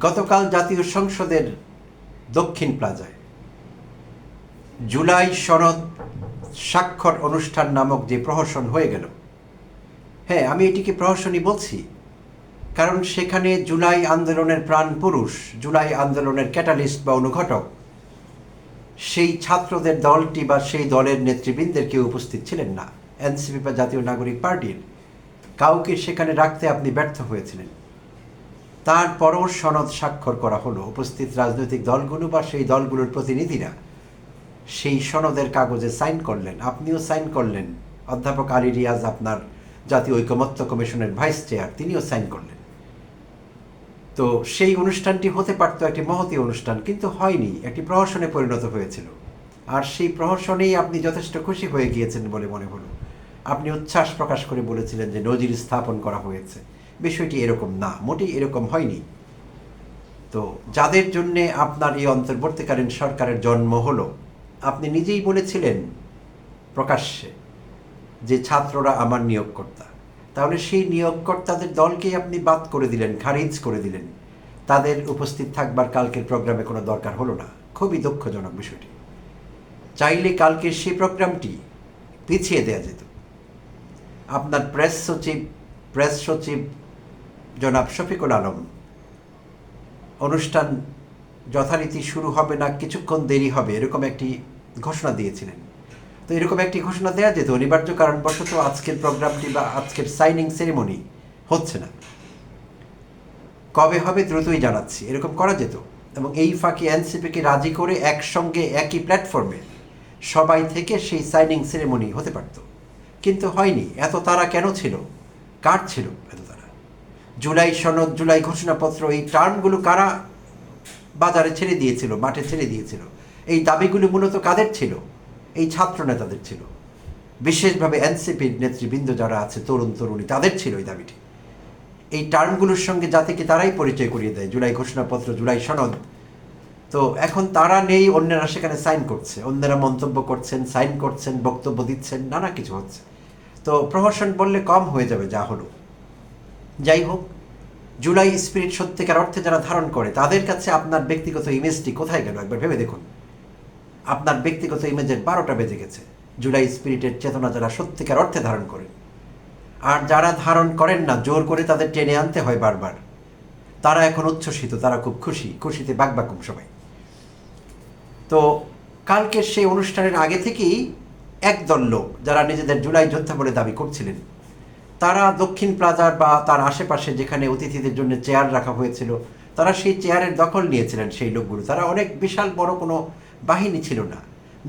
গতকাল জাতীয় সংসদের দক্ষিণ প্লাজায়। জুলাই সনদ স্বাক্ষর অনুষ্ঠান নামক যে প্রহসন হয়ে গেল। হ্যাঁ আমি এটিকে প্রহসনই বলছি। কারণ সেখানে জুলাই আন্দোলনের প্রাণ পুরুষ, জুলাই আন্দোলনের ক্যাটালিস্ট বা অনুঘটক, সেই ছাত্রদের দলটি বা সেই দলের নেতৃবৃন্দের কেউ উপস্থিত ছিলেন না। এনসিপি বা জাতীয় নাগরিক পার্টির কাউকে সেখানে রাখতে আপনি ব্যর্থ হয়েছিলেন। তারপরও সনদ স্বাক্ষর করা হলো। উপস্থিত রাজনৈতিক দলগুলো বা সেই দলগুলোর প্রতিনিধিরা সেই সনদের কাগজে সাইন করলেন। আপনিও সাইন করলেন। অধ্যাপক আলী রিয়াজ আপনার জাতীয় ঐকমত্য কমিশনের ভাইস চেয়ার, তিনিও সাইন করলেন। তো সেই অনুষ্ঠানটি হতে পারতো একটি মহতী অনুষ্ঠান, কিন্তু হয়নি। একটি প্রহসনে পরিণত হয়েছিল। আর সেই প্রহসনেই আপনি যথেষ্ট খুশি হয়ে গিয়েছেন বলে মনে হলো। আপনি উচ্ছ্বাস প্রকাশ করে বলেছিলেন যে নজির স্থাপন করা হয়েছে। বিষয়টি এরকম না, মোটেই এরকম হয়নি। তো যাদের জন্যে আপনার এই অন্তর্বর্তীকালীন সরকারের জন্ম হলো, আপনি নিজেই বলেছিলেন প্রকাশ্যে যে ছাত্ররা আমার নিয়োগকর্তা। তাহলে সেই নিয়োগকর্তাদের দলকেই আপনি বাদ করে দিলেন, খারিজ করে দিলেন। তাদের উপস্থিত থাকবার কালকের প্রোগ্রামে কোনো দরকার হলো না। খুবই দুঃখজনক বিষয়টি। চাইলে কালকের সেই প্রোগ্রামটি পিছিয়ে দেওয়া যেত। আপনার প্রেস সচিব প্রেস সচিব জনাব শফিকুল আলম, অনুষ্ঠান যথারীতি শুরু হবে না, কিছুক্ষণ দেরি হবে, এরকম একটি ঘোষণা দিয়েছিলেন। তো এরকম একটি ঘোষণা দেওয়া যেত, অনিবার্য কারণবশত আজকের প্রোগ্রামটি বা আজকের সাইনিং সেরেমনি হচ্ছে না। কবে হবে দ্রুতই জানাচ্ছি, এরকম করা যেত। এবং এই ফাঁকে এনসিপিকে রাজি করে একসঙ্গে একই প্ল্যাটফর্মে সবাই থেকে সেই সাইনিং সেরেমনি হতে পারত। কিন্তু হয়নি, এত তারা কেন ছিল? কার ছিল এত জুলাই সনদ, জুলাই ঘোষণাপত্র, এই টার্মগুলো কারা বাজারে ছেড়ে দিয়েছিল, মাঠে ছেড়ে দিয়েছিল? এই দাবিগুলো মূলত কাদের ছিল? এই ছাত্র নেতাদের ছিল। বিশেষভাবে এনসিপির নেতৃবৃন্দ যারা আছে, তরুণ তরুণী, তাদের ছিল এই দাবিটি। এই টার্মগুলোর সঙ্গে জাতিকে তারাই পরিচয় করিয়ে দেয়, জুলাই ঘোষণাপত্র, জুলাই সনদ? তো এখন তারা নেই, অন্যরা সেখানে সাইন করছে, অন্যরা মন্তব্য করছেন, সাইন করছেন, বক্তব্য দিচ্ছেন, নানা কিছু হচ্ছে। তো প্রহসন বললে কম হয়ে যাবে যা হলো। যাই হোক, জুলাই স্পিরিট সত্যিকার অর্থে যারা ধারণ করে, তাদের কাছে আপনার ব্যক্তিগত ইমেজটি কোথায় গেল? একবার ভেবে দেখুন। আপনার ব্যক্তিগত ইমেজের বারোটা বেজে গেছে। জুলাই স্পিরিটের চেতনা যারা সত্যিকার অর্থে ধারণ করেন আর যারা ধারণ করেন না, জোর করে তাদের টেনে আনতে হয় বারবার। তারা এখন উচ্ছ্বসিত, তারা খুব খুশি, খুশিতে বাকবাকুম সবাই। তো কালকের সেই অনুষ্ঠানের আগে থেকেই একদল লোক, যারা নিজেদের জুলাই যোদ্ধা বলে দাবি করছিলেন তারা দক্ষিণ প্লাজার বা তার আশেপাশে যেখানে অতিথিদের জন্য চেয়ার রাখা হয়েছিল, তারা সেই চেয়ারের দখল নিয়েছিলেন সেই লোকগুলো। তারা অনেক বিশাল বড় কোনো বাহিনী ছিল না,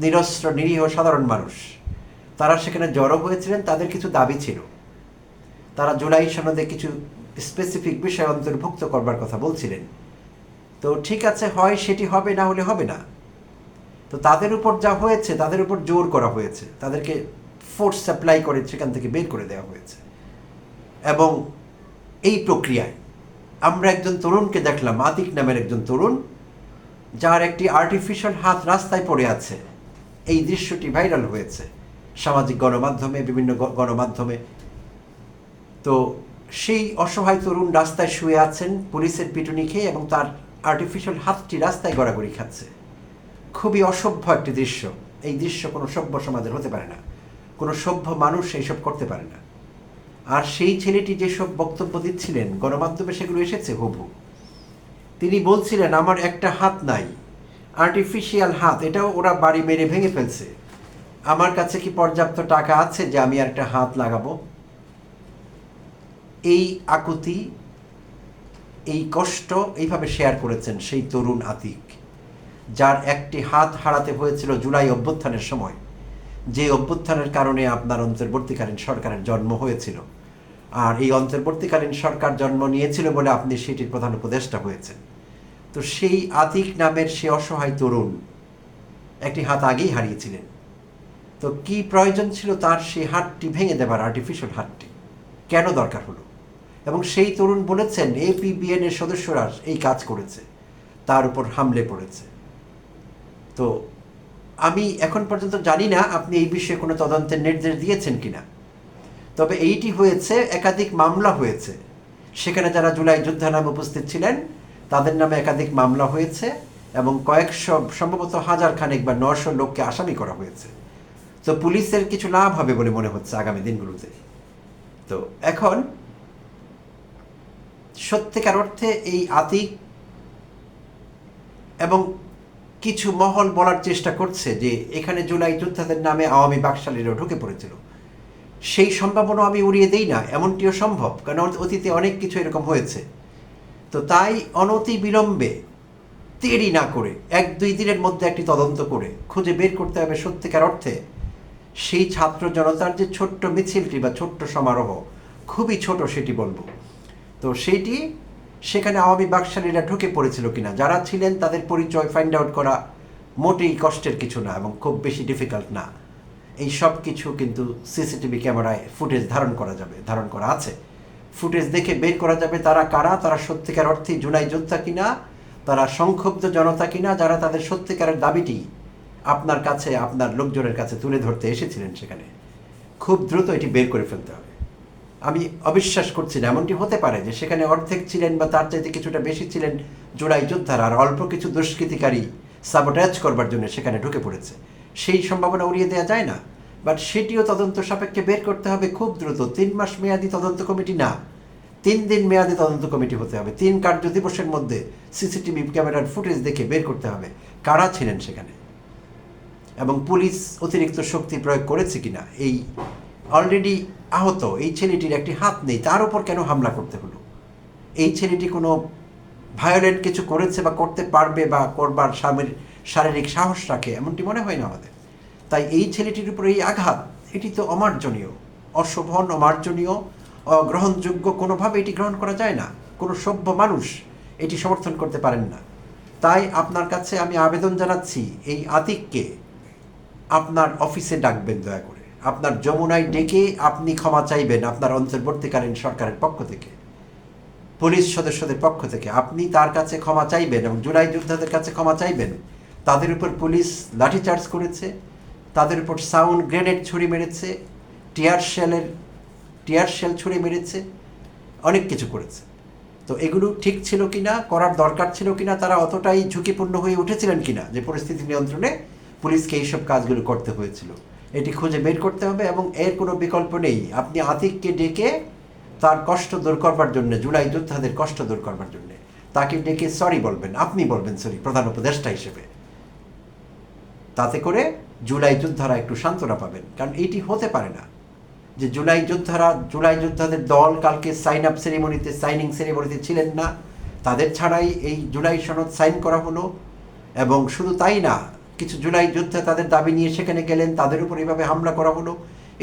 নিরস্ত্র, নিরীহ, সাধারণ মানুষ। তারা সেখানে জড়ো হয়েছিলেন, তাদের কিছু দাবি ছিল। তারা জুলাই সনদে কিছু স্পেসিফিক বিষয় অন্তর্ভুক্ত করবার কথা বলছিলেন। তো ঠিক আছে, হয় সেটি হবে, না হলে হবে না। তো তাদের উপর যা হয়েছে, তাদের উপর জোর করা হয়েছে। তাদেরকে ফোর্স সাপ্লাই করে সেখান থেকে বের করে দেওয়া হয়েছে। এবং এই প্রক্রিয়ায় আমরা একজন তরুণকে দেখলাম, আতিক নামের একজন তরুণ, যার একটি আর্টিফিশিয়াল হাত রাস্তায় পড়ে আছে। এই দৃশ্যটি ভাইরাল হয়েছে সামাজিক গণমাধ্যমে, বিভিন্ন গণমাধ্যমে। তো সেই অসহায় তরুণ রাস্তায় শুয়ে আছেন, পুলিশের পিটুনি খেয়ে এবং তার আর্টিফিশিয়াল হাতটি রাস্তায় গড়াগড়ি খাচ্ছে। খুবই অসভ্য একটি দৃশ্য। এই দৃশ্য কোনো সভ্য সমাজের হতে পারে না। কোনো সভ্য মানুষ এইসব করতে পারে না। আর সেই ছেলেটি যেসব বক্তব্য দিচ্ছিলেন, গণমাধ্যমে সেগুলো এসেছে হবু। তিনি বলছিলেন, আমার একটা হাত নাই আর্টিফিশিয়াল হাত, এটাও ওরা বাড়ি মেরে ভেঙে ফেলছে। আমার কাছে কি পর্যাপ্ত টাকা আছে যে আমি আর একটা হাত লাগাবো? এই আকুতি, এই কষ্ট এইভাবে শেয়ার করেছেন সেই তরুণ আতিক, যার একটি হাত হারাতে হয়েছিল জুলাই অভ্যুত্থানের সময়। যে অভ্যুত্থানের কারণে আপনার অন্তর্বর্তীকালীন সরকারের জন্ম হয়েছিল। আর এই অন্তর্বর্তীকালীন সরকার জন্ম নিয়েছিল বলে আপনি সেটির প্রধান উপদেষ্টা হয়েছেন। তো সেই আতিক নামের সে অসহায় তরুণ একটি হাত আগেই হারিয়েছিলেন। তো কি প্রয়োজন ছিল তার সেই হাতটি ভেঙে দেবার আর্টিফিশিয়াল হাতটি? কেন দরকার হলো? এবং সেই তরুণ বলেছেন এপিবিএন এর সদস্যরা এই কাজ করেছে, তার উপর হামলে পড়েছে। তো আমি এখন পর্যন্ত জানি না আপনি এই বিষয়ে কোনো তদন্তের নির্দেশ দিয়েছেন কিনা। তবে এইটি হয়েছে, একাধিক মামলা হয়েছে। সেখানে যারা জুলাই যোদ্ধা নামে উপস্থিত ছিলেন, তাদের নামে একাধিক মামলা হয়েছে এবং কয়েকশো, সম্ভবত হাজার খানেক বা নশো লোককে আসামি করা হয়েছে। তো পুলিশের কিছু লাভ হবে বলে মনে হচ্ছে আগামী দিনগুলোতে। তো এখন সত্যিকার অর্থে এই আতিক এবং কিছু মহল বলার চেষ্টা করছে যে এখানে জুলাই যোদ্ধাদের নামে আওয়ামী বাকশালীরাও ঢুকে পড়েছিল। সেই সম্ভাবনা আমি উড়িয়ে দেই না, এমনটিও সম্ভব, কারণ অতীতে অনেক কিছু এরকম হয়েছে। তো তাই অনতি বিলম্বে, দেরি না করে, এক দুই দিনের মধ্যে একটি তদন্ত করে খুঁজে বের করতে হবে সত্যিকার অর্থে। সেই ছাত্র জনতার যে ছোট্ট মিছিলটি বা ছোট্ট সমারোহ, খুবই ছোট সেটি বলব। তো সেটি সেখানে আওয়ামী বাকশালীরা ঢুকে পড়েছিল কিনা, যারা ছিলেন তাদের পরিচয় ফাইন্ড আউট করা মোটেই কষ্টের কিছু না এবং খুব বেশি ডিফিকাল্ট না। এই সব কিছু কিন্তু সিসিটিভি ক্যামেরায় ফুটেজ ধারণ করা যাবে, ধারণ করা আছে। ফুটেজ দেখে বের করা যাবে তারা কারা, তারা সত্যিকার অর্থে জুলাই যোদ্ধা কিনা, তারা সংক্ষুব্ধ জনতা কিনা, যারা তাদের সত্যিকারের দাবিটি আপনার কাছে, আপনার লোকজনের কাছে তুলে ধরতে এসেছিলেন সেখানে। খুব দ্রুত এটি বের করে ফেলতে হবে। আমি অবিশ্বাস করছি না, এমনটি হতে পারে যে সেখানে অর্ধেক ছিলেন বা তার চাইতে কিছুটা বেশি ছিলেন জোড়াই যোদ্ধারা আর অল্প কিছু দুষ্কৃতিকারী সাবোটাজ করবার জন্য সেখানে ঢুকে পড়েছে। সেই সম্ভাবনা উড়িয়ে দেওয়া যায় না। বাট সেটিও তদন্ত সাপেক্ষে বের করতে হবে খুব দ্রুত। তিন মাস মেয়াদি তদন্ত কমিটি না। তিন দিন মেয়াদি তদন্ত কমিটি হতে হবে। তিন কার্য দিবসের মধ্যে সিসিটিভি ক্যামেরার ফুটেজ দেখে বের করতে হবে কারা ছিলেন সেখানে। এবং পুলিশ অতিরিক্ত শক্তি প্রয়োগ করেছে কিনা। এই অলরেডি আহত, এই ছেলেটির একটি হাত নেই, তার উপর কেন হামলা করতে হলো? এই ছেলেটি কোনো ভায়োলেন্ট কিছু করেছে বা করতে পারবে বা করবার স্বামীর শারীরিক সাহস রাখে, এমনটি মনে হয় না আমাদের। তাই এই ছেলেটির উপর এই আঘাত, এটি তো অমার্জনীয়। অশোভন, অমার্জনীয়, অগ্রহণযোগ্য, কোনোভাবে এটি গ্রহণ করা যায় না। কোনো সভ্য মানুষ এটি সমর্থন করতে পারেন না। তাই আপনার কাছে আমি আবেদন জানাচ্ছি, এই আতিককে আপনার অফিসে ডাকবেন দয়া করে। আপনার যমুনায় ডেকে আপনি ক্ষমা চাইবেন আপনার অন্তর্বর্তীকালীন সরকারের পক্ষ থেকে। পুলিশ সদস্যদের পক্ষ থেকে আপনি তার কাছে ক্ষমা চাইবেন এবং জুলাই যোদ্ধাদের কাছে ক্ষমা চাইবেন। তাদের উপর পুলিশ লাঠিচার্জ করেছে, তাদের উপর সাউন্ড গ্রেনেড ছুরি মেরেছে, টিয়ার শেলের, টিয়ার শেল ছুরি মেরেছে, অনেক কিছু করেছে। তো এগুলো ঠিক ছিল কি না করার দরকার ছিল কি না তারা অতটাই ঝুঁকিপূর্ণ হয়ে উঠেছিলেন কি না যে পরিস্থিতি নিয়ন্ত্রণে পুলিশকে এইসব কাজগুলো করতে হয়েছিল। এটি খুঁজে বের করতে হবে এবং এর কোনো বিকল্প নেই। আপনি আতিককে ডেকে তার কষ্ট দূর করবার জন্য, জুলাই যোদ্ধাদের কষ্ট দূর করবার জন্য, তাকে ডেকে সরি বলবেন, আপনি বলবেন সরি, প্রধান উপদেষ্টা হিসেবে। তাতে করে জুলাই যোদ্ধারা একটু সান্ত্বনা পাবেন। কারণ এটি হতে পারে না যে জুলাই যোদ্ধারা, জুলাই যোদ্ধাদের দল কালকে সাইন আপ সেরিমনিতে সাইনিং সেরিমনিতে ছিলেন না। তাদের ছাড়াই এই জুলাই সনদ সাইন করা হলো এবং শুধু তাই না, কিছু জুলাই যোদ্ধা তাদের দাবি নিয়ে সেখানে গেলেন, তাদের উপর এভাবে হামলা করা হলো।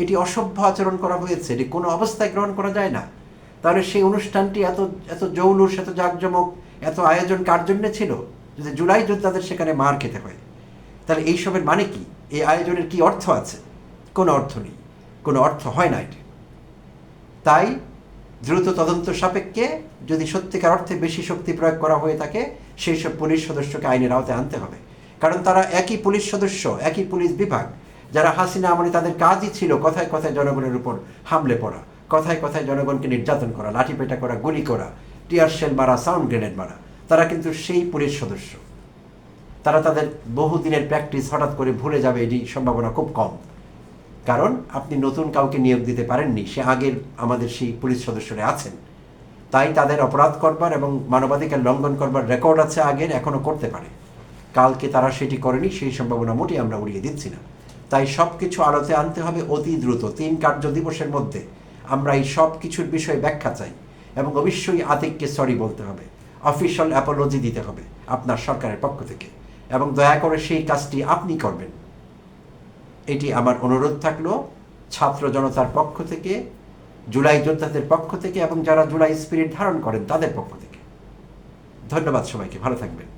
এটি অসভ্য আচরণ করা হয়েছে, এটি কোনো অবস্থায় গ্রহণ করা যায় না। তাহলে সেই অনুষ্ঠানটি এত এত জৌলুস, এত জাঁকজমক, এত আয়োজন কার জন্যে ছিল? যদি জুলাই যোদ্ধাদের সেখানে মার খেতে হয়। তাহলে এইসবের মানে কি? এই আয়োজনের কি অর্থ আছে? কোনো অর্থ নেই। কোনো অর্থ হয় না এটি। তাই দ্রুত তদন্ত সাপেক্ষে যদি সত্যিকার অর্থে বেশি শক্তি প্রয়োগ করা হয়ে থাকে, সেই সব পুলিশ সদস্যকে আইনের আওতায় আনতে হবে। কারণ তারা একই পুলিশ সদস্য, একই পুলিশ বিভাগ। যারা হাসিনা আমলে তাদের কাজই ছিল কথায় কথায় জনগণের উপর হামলে পড়া, কথায় কথায় জনগণকে নির্যাতন করা, লাঠিপেটা করা, গুলি করা, টিয়ার শেল মারা, সাউন্ড গ্রেনেড মারা। তারা কিন্তু সেই পুলিশ সদস্য। তারা তাদের বহুদিনের প্র্যাকটিস হঠাৎ করে ভুলে যাবে এটি সম্ভাবনা খুব কম। কারণ আপনি নতুন কাউকে নিয়োগ দিতে পারেননি, সে আগের আমাদের সেই পুলিশ সদস্যরা আছেন। তাই তাদের অপরাধ করবার এবং মানবাধিকার লঙ্ঘন করবার রেকর্ড আছে আগের, এখনও করতে পারে। কালকে তারা সেটি করেনি, সেই সম্ভাবনা মোটেই আমরা উড়িয়ে দিচ্ছি না। তাই সব কিছু আলোতে আনতে হবে অতি দ্রুত। তিন কার্য দিবসের মধ্যে আমরা এই সব কিছুর বিষয়ে ব্যাখ্যা চাই এবং অবশ্যই আতিককে সরি বলতে হবে। অফিসিয়াল অ্যাপোলজি দিতে হবে আপনার সরকারের পক্ষ থেকে। এবং দয়া করে সেই কাজটি আপনি করবেন। এটি আমার অনুরোধ থাকল ছাত্র জনতার পক্ষ থেকে, জুলাই যোদ্ধাদের পক্ষ থেকে এবং যারা জুলাই স্পিরিট ধারণ করেন তাদের পক্ষ থেকে। ধন্যবাদ সবাইকে, ভালো থাকবেন।